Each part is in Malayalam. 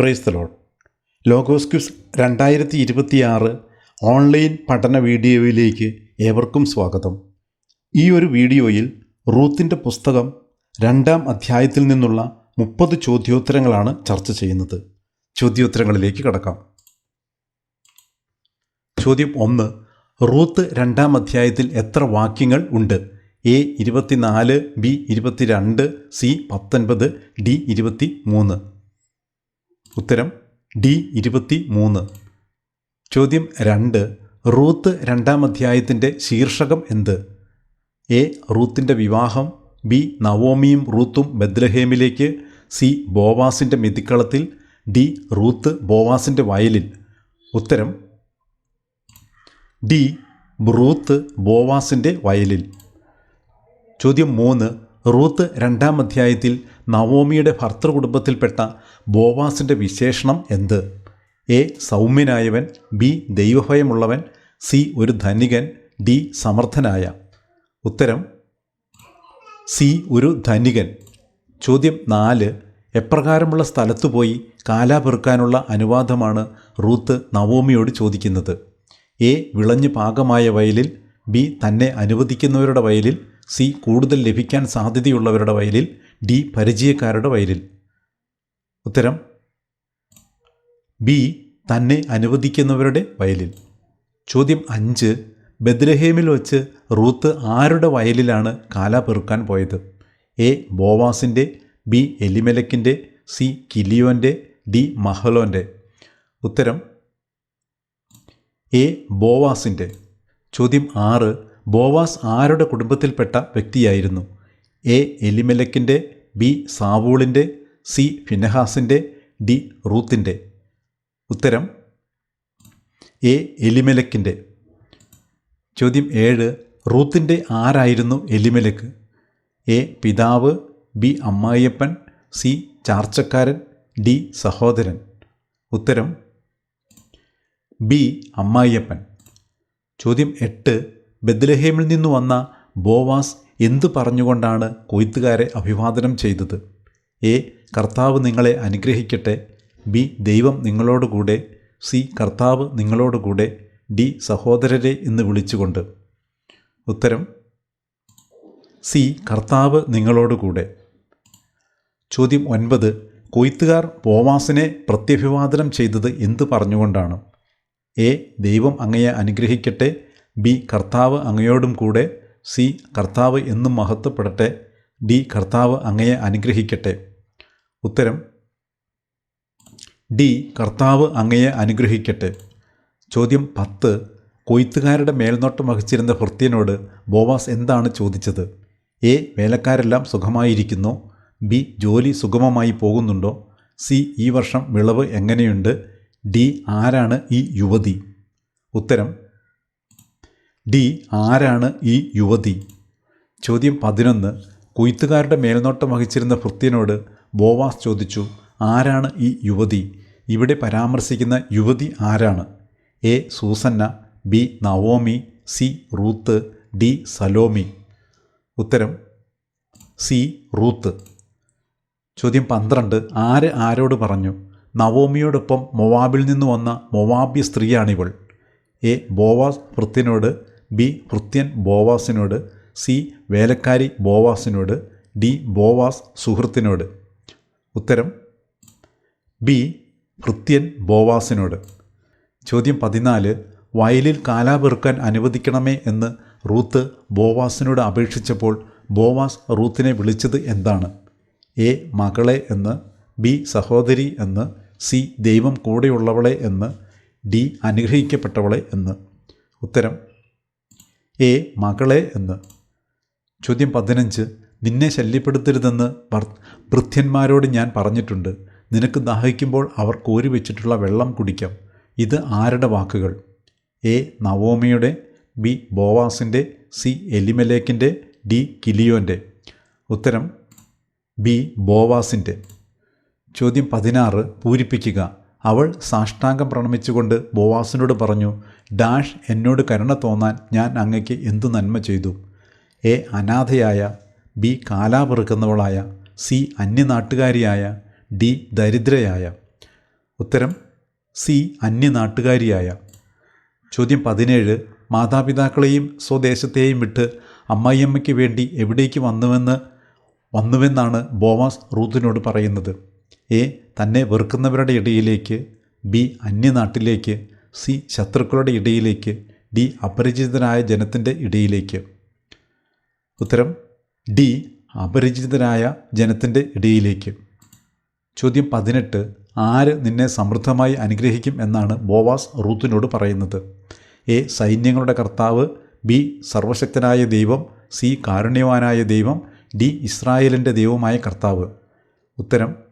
പ്രൈസ് ലോഡ് ലോഗോസ് ക്യൂസ് രണ്ടായിരത്തി ഇരുപത്തിയാറ് ഓൺലൈൻ പഠന വീഡിയോയിലേക്ക് ഏവർക്കും സ്വാഗതം. ഈ ഒരു വീഡിയോയിൽ റൂത്തിന്റെ പുസ്തകം രണ്ടാം അധ്യായത്തിൽ നിന്നുള്ള മുപ്പത് ചോദ്യോത്തരങ്ങളാണ് ചർച്ച ചെയ്യുന്നത്. ചോദ്യോത്തരങ്ങളിലേക്ക് കടക്കാം. ചോദ്യം ഒന്ന് റൂത്ത് രണ്ടാം അധ്യായത്തിൽ എത്ര വാക്യങ്ങൾ ഉണ്ട്? എ ഇരുപത്തിനാല് ബി ഇരുപത്തിരണ്ട് സി പത്തൊൻപത് ഡി ഇരുപത്തി മൂന്ന് ഉത്തരം ഡി ഇരുപത്തി മൂന്ന്. ചോദ്യം രണ്ട് റൂത്ത് രണ്ടാം അധ്യായത്തിന്റെ ശീർഷകം എന്ത്? എ റൂത്തിന്റെ വിവാഹം ബി നവോമിയും റൂത്തും ബദ്ലഹേമിലേക്ക് സി ബോവാസിന്റെ മെതിക്കളത്തിൽ ഡി റൂത്ത് ബോവാസിന്റെ വയലിൽ. ഉത്തരം ഡി റൂത്ത് ബോവാസിന്റെ വയലിൽ. ചോദ്യം മൂന്ന് റൂത്ത് രണ്ടാം അധ്യായത്തിൽ നവോമിയുടെ ഭർത്തൃകുടുംബത്തിൽപ്പെട്ട ബോവാസിന്റെ വിശേഷണം എന്ത്? എ. സൗമ്യനായവൻ ബി. ദൈവഭയമുള്ളവൻ സി. ഒരു ധനികൻ ഡി. സമർത്ഥനായ. ഉത്തരം സി. ഒരു ധനികൻ. ചോദ്യം നാല്. എപ്രകാരമുള്ള സ്ഥലത്തു പോയി കാലാ പെറുക്കാനുള്ള അനുവാദമാണ് റൂത്ത് നവോമിയോട് ചോദിക്കുന്നത്? എ. വിളഞ്ഞു പാകമായ വയലിൽ ബി. തന്നെ അനുവദിക്കുന്നവരുടെ വയലിൽ സി കൂടുതൽ ലഭിക്കാൻ സാധ്യതയുള്ളവരുടെ വയലിൽ ഡി പരിചയക്കാരുടെ വയലിൽ. ഉത്തരം ബി തന്നെ അനുവദിക്കുന്നവരുടെ വയലിൽ. ചോദ്യം അഞ്ച് ബദ്രഹേമിൽ വച്ച് റൂത്ത് ആരുടെ വയലിലാണ് കാല പെറുക്കാൻ പോയത്? എ ബോവാസിന്റെ ബി എലിമലക്കിന്റെ സി കിലിയോന്റെ ഡി മഹലോന്റെ. ഉത്തരം എ ബോവാസിന്റെ. ചോദ്യം ആറ് ബോവാസ് ആരുടെ കുടുംബത്തിൽപ്പെട്ട വ്യക്തിയായിരുന്നു? എ. എലിമലക്കിന്റെ ബി. സാവൂളിന്റെ സി. ഫിനഹാസിന്റെ ഡി. റൂത്തിന്റെ. ഉത്തരം എ. എലിമലക്കിന്റെ. ചോദ്യം ഏഴ്. റൂത്തിന്റെ ആരായിരുന്നു എലിമലക്ക്? എ. പിതാവ് ബി. അമ്മായിയപ്പൻ സി. ചാർച്ചക്കാരൻ ഡി. സഹോദരൻ. ഉത്തരം ബി. അമ്മായിയപ്പൻ. ചോദ്യം എട്ട്. ബദ്ലഹേമിൽ നിന്ന് വന്ന ബോവാസ് എന്തു പറഞ്ഞുകൊണ്ടാണ് കൊയ്ത്തുകാരെ അഭിവാദനം ചെയ്തത്? എ. കർത്താവ് നിങ്ങളെ അനുഗ്രഹിക്കട്ടെ. ബി. ദൈവം നിങ്ങളോടുകൂടെ സി. കർത്താവ് നിങ്ങളോടുകൂടെ ഡി. സഹോദരരെ എന്ന് വിളിച്ചുകൊണ്ട്. ഉത്തരം. സി. കർത്താവ് നിങ്ങളോടുകൂടെ ചോദ്യം ഒൻപത്. കൊയ്ത്തുകാർ ബോവാസിനെ പ്രത്യഭിവാദനം ചെയ്തത് എന്തു പറഞ്ഞുകൊണ്ടാണ്? എ. ദൈവം അങ്ങയെ അനുഗ്രഹിക്കട്ടെ. ബി കർത്താവ് അങ്ങയോടും കൂടെ സി കർത്താവ് എന്നും മഹത്വപ്പെടട്ടെ ഡി കർത്താവ് അങ്ങയെ അനുഗ്രഹിക്കട്ടെ. ഉത്തരം ഡി കർത്താവ് അങ്ങയെ അനുഗ്രഹിക്കട്ടെ. ചോദ്യം പത്ത് കൊയ്ത്തുകാരുടെ മേൽനോട്ടം വഹിച്ചിരുന്ന ഭൃത്യനോട് ബോവാസ് എന്താണ് ചോദിച്ചത്? എ വേലക്കാരെല്ലാം സുഖമായിരിക്കുന്നു. ബി ജോലി സുഗമമായി പോകുന്നുണ്ടോ? സി ഈ വർഷം വിളവ് എങ്ങനെയുണ്ട്? ഡി ആരാണ് ഈ യുവതി? ഉത്തരം ഡി ആരാണ് ഈ യുവതി? ചോദ്യം പതിനൊന്ന്. കൊയ്ത്തുകാരുടെ മേൽനോട്ടം വഹിച്ചിരുന്ന ഭൃത്യനോട് ബോവാസ് ചോദിച്ചു ആരാണ് ഈ യുവതി? ഇവിടെ പരാമർശിക്കുന്ന യുവതി ആരാണ്? A Susanna B Naomi C Ruth D Salome. ഉത്തരം സി റൂത്ത്. ചോദ്യം പന്ത്രണ്ട്. ആര് ആരോട് പറഞ്ഞു? നവോമിയോടൊപ്പം മൊവാബിൽ നിന്ന് വന്ന മൊവാബി സ്ത്രീയാണിവൾ. എ ബോവാസ് ഭൃത്യനോട് ബി ഹൃത്യൻ ബോവാസിനോട് സി വേലക്കാരി ബോവാസിനോട് ഡി ബോവാസ് സുഹൃത്തിനോട്. ഉത്തരം ബി ഹൃത്യൻ ബോവാസിനോട്. ചോദ്യം പതിനാല് വയലിൽ കാലാപെറുക്കാൻ അനുവദിക്കണമേ എന്ന് റൂത്ത് ബോവാസിനോട് അപേക്ഷിച്ചപ്പോൾ ബോവാസ് റൂത്തിനെ വിളിച്ചത് എന്താണ്? എ മകളെ എന്ന് ബി സഹോദരി എന്ന് സി ദൈവം കൂടെയുള്ളവളെ എന്ന് ഡി അനുഗ്രഹിക്കപ്പെട്ടവളെ എന്ന്. ഉത്തരം എ മകളെ എന്ന്. ചോദ്യം പതിനഞ്ച്. നിന്നെ ശല്യപ്പെടുത്തരുതെന്ന് ഭൃത്യന്മാരോട് ഞാൻ പറഞ്ഞിട്ടുണ്ട്. നിനക്ക് ദാഹിക്കുമ്പോൾ അവർ കോരി വെച്ചിട്ടുള്ള വെള്ളം കുടിക്കാം. ഇത് ആരുടെ വാക്കുകൾ? എ നവോമിയുടെ ബി ബോവാസിന്റെ സി എലിമലേക്കിന്റെ ഡി കിലിയോന്റെ. ഉത്തരം ബി ബോവാസിന്റെ. ചോദ്യം പതിനാറ്. പൂരിപ്പിക്കുക. അവൾ സാഷ്ടാംഗം പ്രണമിച്ചുകൊണ്ട് ബോവാസിനോട് പറഞ്ഞു ഡാഷ് എന്നോട് കരുണ തോന്നാൻ ഞാൻ അങ്ങയ്ക്ക് എന്തു നന്മ ചെയ്തു? എ അനാഥയായ. ബി കാലാപെറുക്കുന്നവളായ. സി അന്യനാട്ടുകാരിയായ. ഡി ദരിദ്രയായ. ഉത്തരം സി അന്യനാട്ടുകാരിയായ. ചോദ്യം പതിനേഴ് മാതാപിതാക്കളെയും സ്വദേശത്തെയും വിട്ട് അമ്മായിയമ്മയ്ക്ക് വേണ്ടി എവിടേക്ക് വന്നുവെന്ന് വന്നുവെന്നാണ് ബോവാസ് റൂത്തിനോട് പറയുന്നത്. എ തന്നെ വെറുക്കുന്നവരുടെ ഇടയിലേക്ക് ബി അന്യനാട്ടിലേക്ക് സി ശത്രുക്കളുടെ ഇടയിലേക്ക് ഡി അപരിചിതനായ ജനത്തിന്റെ ഇടയിലേക്ക്. ഉത്തരം ഡി അപരിചിതനായ ജനത്തിന്റെ ഇടയിലേക്ക്. ചോദ്യം പതിനെട്ട് ആര് നിന്നെ സമൃദ്ധമായി അനുഗ്രഹിക്കും എന്നാണ് ബോവാസ് റൂത്തിനോട് പറയുന്നത്. എ സൈന്യങ്ങളുടെ കർത്താവ് ബി സർവശക്തനായ ദൈവം സി കാരുണ്യവാനായ ദൈവം ഡി ഇസ്രായേലിന്റെ ദൈവമായ കർത്താവ്. ഉത്തരം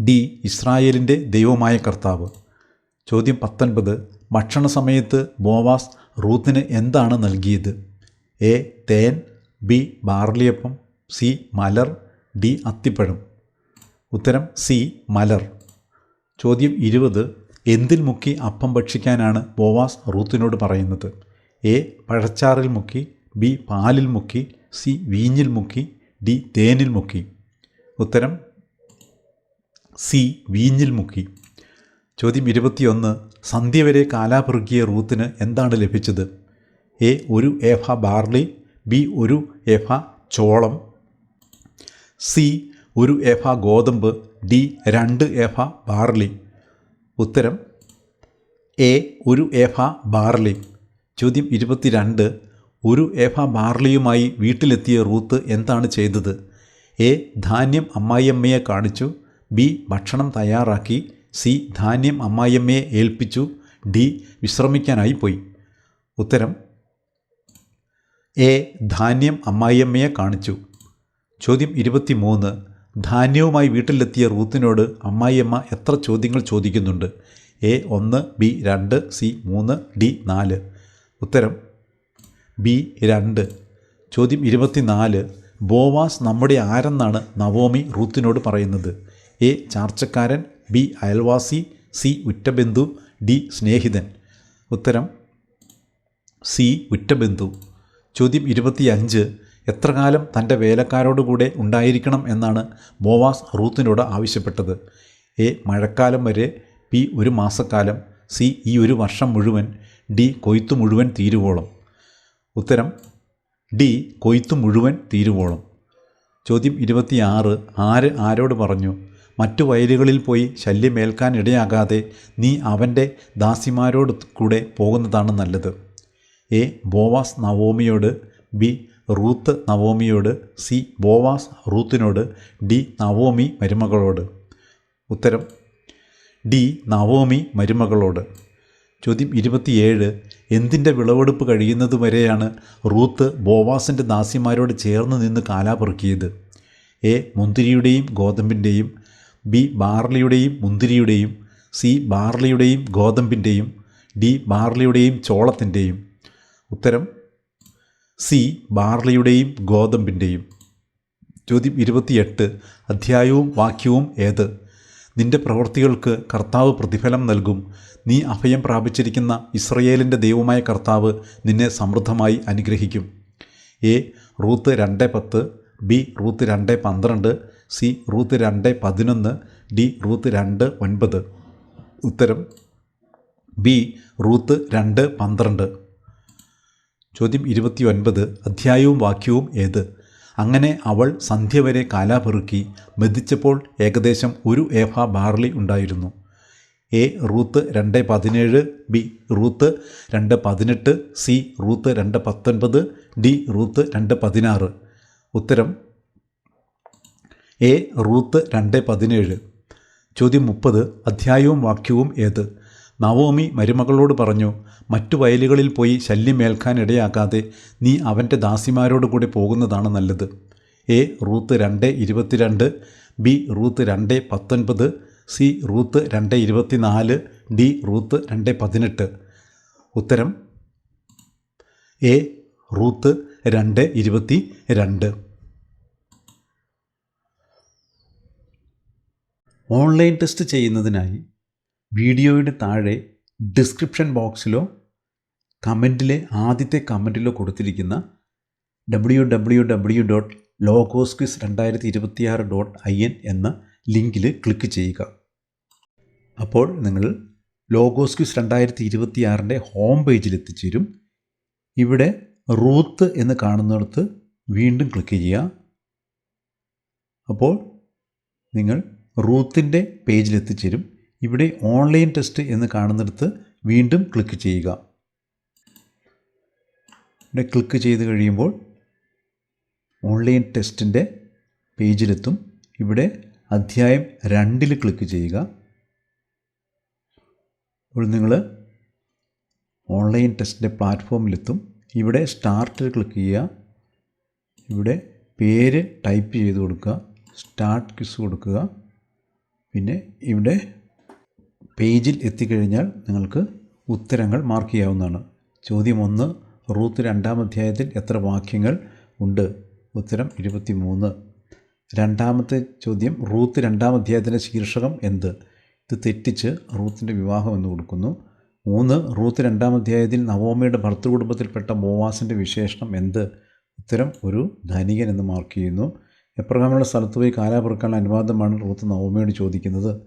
ഡി ഇസ്രായേലിന്റെ ദൈവമായ കർത്താവ്. ചോദ്യം പത്തൊൻപത്. ഭക്ഷണ സമയത്ത് ബോവാസ് റൂത്തിന് എന്താണ് നൽകിയത്? എ. തേൻ ബി. ബാർലിയപ്പം സി. മലർ ഡി. അത്തിപ്പഴം. ഉത്തരം സി. മലർ. ചോദ്യം ഇരുപത്. എന്തിൽ മുക്കി അപ്പം ഭക്ഷിക്കാനാണ് ബോവാസ് റൂത്തിനോട് പറയുന്നത്? എ. പഴച്ചാറിൽ മുക്കി ബി. പാലിൽ മുക്കി സി. വീഞ്ഞിൽ മുക്കി ഡി. തേനിൽ മുക്കി. ഉത്തരം സി വീഞ്ഞിൽ മുക്കി. ചോദ്യം ഇരുപത്തിയൊന്ന്. സന്ധ്യ വരെ കാലാപുറുക്കിയ റൂത്തിന് എന്താണ് ലഭിച്ചത്? എ ഒരു ഏഫ ബാർലി ബി ഒരു ഏഫ ചോളം സി ഒരു ഏഫ ഗോതമ്പ് ഡി രണ്ട് ഏഫ ബാർലി. ഉത്തരം എ ഒരു ഏഫ ബാർലി. ചോദ്യം ഇരുപത്തിരണ്ട്. ഒരു ഏഫ ബാർലിയുമായി വീട്ടിലെത്തിയ റൂത്ത് എന്താണ് ചെയ്തത്? എ ധാന്യം അമ്മായിയമ്മയെ കാണിച്ചു ബി ഭക്ഷണം തയ്യാറാക്കി സി ധാന്യം അമ്മായിയമ്മയെ ഏൽപ്പിച്ചു ഡി വിശ്രമിക്കാനായി പോയി. ഉത്തരം എ ധാന്യം അമ്മായിയമ്മയെ കാണിച്ചു. ചോദ്യം ഇരുപത്തി മൂന്ന് ധാന്യവുമായി വീട്ടിലെത്തിയ റൂത്തിനോട് അമ്മായിയമ്മ എത്ര ചോദ്യങ്ങൾ ചോദിക്കുന്നുണ്ട്? എ ഒന്ന് ബി രണ്ട് സി മൂന്ന് ഡി നാല്. ഉത്തരം ബി രണ്ട്. ചോദ്യം ഇരുപത്തിനാല് ബോവാസ് നമ്മുടെ ആരെന്നാണ് നവോമി റൂത്തിനോട് പറയുന്നത്? എ ചാർച്ചക്കാരൻ ബി അയൽവാസി സി ഉറ്റബന്ധു ഡി സ്നേഹിതൻ. ഉത്തരം സി ഉറ്റബന്ധു. ചോദ്യം ഇരുപത്തിയഞ്ച് എത്ര കാലം തന്റെ വേലക്കാരോടുകൂടെ ഉണ്ടായിരിക്കണം എന്നാണ് ബോവാസ് റൂത്തിനോട് ആവശ്യപ്പെട്ടത്. എ മഴക്കാലം വരെ ബി ഒരു മാസക്കാലം സി ഈ ഒരു വർഷം മുഴുവൻ ഡി കൊയ്ത്തു മുഴുവൻ തീരുവോളം. ഉത്തരം ഡി കൊയ്ത്തു മുഴുവൻ തീരുവോളം. ചോദ്യം ഇരുപത്തിയാറ് ആര് ആരോട് പറഞ്ഞു? മറ്റു വയലുകളിൽ പോയി ശല്യമേൽക്കാൻ ഇടയാകാതെ നീ അവന്റെ ദാസിമാരോട് കൂടെ പോകുന്നതാണ് നല്ലത്. എ. ബോവാസ് നവോമിയോട് ബി. റൂത്ത് നവോമിയോട് സി. ബോവാസ് റൂത്തിനോട് ഡി. നവോമി മരുമകളോട്. ഉത്തരം. ഡി. നവോമി മരുമകളോട്. ചോദ്യം ഇരുപത്തിയേഴ്. എന്തിന്റെ വിളവെടുപ്പ് കഴിയുന്നതുവരെയാണ് റൂത്ത് ബോവാസിന്റെ ദാസിമാരോട് ചേർന്ന് നിന്ന് കാലാപെറുക്കിയത് എ. മുന്തിരിയുടെയും ഗോതമ്പിന്റെയും ബി ബാർലിയുടെയും മുന്തിരിയുടെയും സി ബാർലിയുടെയും ഗോതമ്പിന്റെയും ഡി ബാർലിയുടെയും ചോളത്തിന്റെയും ഉത്തരം സി ബാർലിയുടെയും ഗോതമ്പിന്റെയും ചോദ്യം ഇരുപത്തിയെട്ട് അധ്യായവും വാക്യവും ഏത്? നിന്റെ പ്രവൃത്തികൾക്ക് കർത്താവ് പ്രതിഫലം നൽകും. നീ അഭയം പ്രാപിച്ചിരിക്കുന്ന ഇസ്രയേലിന്റെ ദൈവമായ കർത്താവ് നിന്നെ സമൃദ്ധമായി അനുഗ്രഹിക്കും. എ റൂത്ത് രണ്ട് പത്ത് ബി റൂത്ത് രണ്ട് പന്ത്രണ്ട് സി റൂത്ത് രണ്ട് പതിനൊന്ന് ഡി റൂത്ത് രണ്ട് ഒൻപത്. ഉത്തരം ബി റൂത്ത് രണ്ട് പന്ത്രണ്ട്. ചോദ്യം ഇരുപത്തി ഒൻപത് അധ്യായവും വാക്യവും ഏത്? അങ്ങനെ അവൾ സന്ധ്യ വരെ കാലാപെറുക്കി മെതിച്ചപ്പോൾ ഏകദേശം ഒരു ഏഫ ബാർലി ഉണ്ടായിരുന്നു. എ റൂത്ത് രണ്ട് പതിനേഴ് ബി റൂത്ത് രണ്ട് പതിനെട്ട് സി റൂത്ത് രണ്ട് പത്തൊൻപത് ഡി റൂത്ത് രണ്ട് പതിനാറ്. ഉത്തരം എ റൂത്ത് രണ്ട് പതിനേഴ്. ചോദ്യം മുപ്പത് അധ്യായവും വാക്യവും ഏത്? നവോമി മരുമകളോട് പറഞ്ഞു മറ്റു വയലുകളിൽ പോയി ശല്യമേൽക്കാൻ ഇടയാക്കാതെ നീ അവന്റെ ദാസിമാരോട് കൂടി പോകുന്നതാണ് നല്ലത്. എ റൂത്ത് രണ്ട് ഇരുപത്തിരണ്ട് ബി റൂത്ത് രണ്ട് പത്തൊൻപത് സി റൂത്ത് രണ്ട് ഇരുപത്തിനാല് ഡി റൂത്ത് രണ്ട് പതിനെട്ട്. ഉത്തരം എ റൂത്ത് രണ്ട് ഇരുപത്തി രണ്ട്. ഓൺലൈൻ ടെസ്റ്റ് ചെയ്യുന്നതിനായി വീഡിയോയുടെ താഴെ ഡിസ്ക്രിപ്ഷൻ ബോക്സിലോ കമന്റിലെ ആദ്യത്തെ കമന്റിലോ കൊടുത്തിരിക്കുന്ന W W W dot logos quiz രണ്ടായിരത്തി ഇരുപത്തിയാറ് ഡോട്ട് ഐ എൻ എന്ന ലിങ്കിൽ ക്ലിക്ക് ചെയ്യുക. അപ്പോൾ നിങ്ങൾ ലോഗോസ് ക്യൂസ് രണ്ടായിരത്തി ഇരുപത്തി ആറിന്റെ ഹോം പേജിൽ എത്തിച്ചേരും. ഇവിടെ റൂത്ത് എന്ന് കാണുന്നിടത്ത് വീണ്ടും ക്ലിക്ക് ചെയ്യുക. അപ്പോൾ നിങ്ങൾ റൂത്തിന്റെ പേജിലെത്തിച്ചേരും. ഇവിടെ ഓൺലൈൻ ടെസ്റ്റ് എന്ന് കാണുന്നിടത്ത് വീണ്ടും ക്ലിക്ക് ചെയ്യുക. ഇവിടെ ക്ലിക്ക് ചെയ്ത് കഴിയുമ്പോൾ ഓൺലൈൻ ടെസ്റ്റിന്റെ പേജിലെത്തും. ഇവിടെ അധ്യായം രണ്ടിൽ ക്ലിക്ക് ചെയ്യുക. അപ്പോൾ നിങ്ങൾ ഓൺലൈൻ ടെസ്റ്റിന്റെ പ്ലാറ്റ്ഫോമിലെത്തും. ഇവിടെ സ്റ്റാർട്ടിൽ ക്ലിക്ക് ചെയ്യുക. ഇവിടെ പേര് ടൈപ്പ് ചെയ്ത് കൊടുക്കുക. സ്റ്റാർട്ട് കിസ് കൊടുക്കുക. പിന്നെ ഇവിടെ പേജിൽ എത്തിക്കഴിഞ്ഞാൽ നിങ്ങൾക്ക് ഉത്തരങ്ങൾ മാർക്ക് ചെയ്യാവുന്നതാണ്. ചോദ്യം ഒന്ന് റൂത്ത് രണ്ടാം അധ്യായത്തിൽ എത്ര വാക്യങ്ങൾ ഉണ്ട്? ഉത്തരം ഇരുപത്തി മൂന്ന് രണ്ടാമത്തെ ചോദ്യം റൂത്ത് രണ്ടാം അധ്യായത്തിന്റെ ശീർഷകം എന്ത്? ഇത് തെറ്റിച്ച് റൂത്തിന്റെ വിവാഹം എന്ന് കൊടുക്കുന്നു. മൂന്ന് റൂത്ത് രണ്ടാം അധ്യായത്തിൽ നവോമയുടെ ഭർത്തൃകുടുംബത്തിൽപ്പെട്ട മോവാസിന്റെ വിശേഷണം എന്ത്? ഉത്തരം ഒരു ധനികൻ എന്ന് മാർക്ക് ചെയ്യുന്നു. എപ്രകാരമുള്ള സ്ഥലത്ത് പോയി കാലാപുറക്കാനുള്ള അനുവാദമാണ് റൂത്ത് നവോമയോട് ചോദിക്കുന്നത്.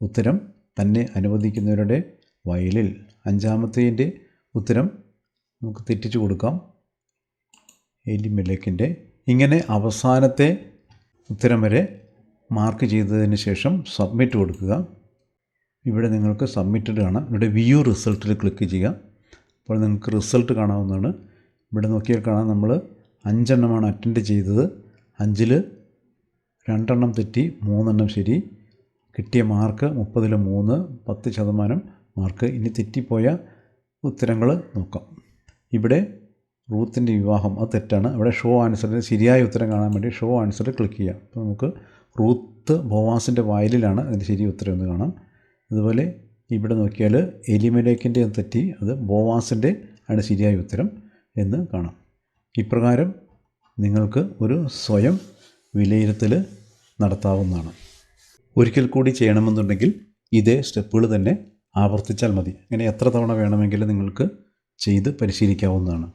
ഉത്തരം തന്നെ അനുവദിക്കുന്നവരുടെ വയലിൽ. അഞ്ചാമത്തേന്റെ ഉത്തരം നമുക്ക് തെറ്റിച്ചു കൊടുക്കാം. എലിമെലേക്കിന്റെ ഇങ്ങനെ അവസാനത്തെ ഉത്തരം വരെ മാർക്ക് ചെയ്തതിന് ശേഷം സബ്മിറ്റ് കൊടുക്കുക. ഇവിടെ നിങ്ങൾക്ക് സബ്മിറ്റഡ് കാണാം. ഇവിടെ വ്യൂ റിസൾട്ടിൽ ക്ലിക്ക് ചെയ്യുക. അപ്പോൾ നിങ്ങൾക്ക് റിസൾട്ട് കാണാവുന്നതാണ്. ഇവിടെ നോക്കിയാൽ കാണാം നമ്മൾ അഞ്ചെണ്ണമാണ് അറ്റൻഡ് ചെയ്തത്. അഞ്ചിൽ രണ്ടെണ്ണം തെറ്റി മൂന്നെണ്ണം ശരി. കിട്ടിയ മാർക്ക് മുപ്പതിൽ മൂന്ന് പത്ത് ശതമാനം മാർക്ക്. ഇനി തെറ്റിപ്പോയ ഉത്തരങ്ങൾ നോക്കാം. ഇവിടെ റൂത്തിന്റെ വിവാഹം അത് തെറ്റാണ്. ഇവിടെ ഷോ ആൻസറിന് ശരിയായ ഉത്തരം കാണാൻ വേണ്ടി ഷോ ആൻസർ ക്ലിക്ക് ചെയ്യാം അപ്പോൾ നമുക്ക് റൂത്ത് ബോവാസിന്റെ വയലിലാണ് അതിന്റെ ശരി ഉത്തരം എന്ന് കാണാം. അതുപോലെ ഇവിടെ നോക്കിയാൽ എലിമലേക്കിന്റെ തെറ്റി അത് ബോവാസിന്റെ ആണ് ശരിയായ ഉത്തരം എന്ന് കാണാം. ഇപ്രകാരം നിങ്ങൾക്ക് ഒരു സ്വയം വിലയിരുത്തൽ നടത്താവുന്നതാണ്. ഒരിക്കൽ കൂടി ചെയ്യണമെന്നുണ്ടെങ്കിൽ ഇതേ സ്റ്റെപ്പുകൾ തന്നെ ആവർത്തിച്ചാൽ മതി. അങ്ങനെ എത്ര തവണ വേണമെങ്കിലും നിങ്ങൾക്ക് ചെയ്ത് പരിശീലിക്കാവുന്നതാണ്.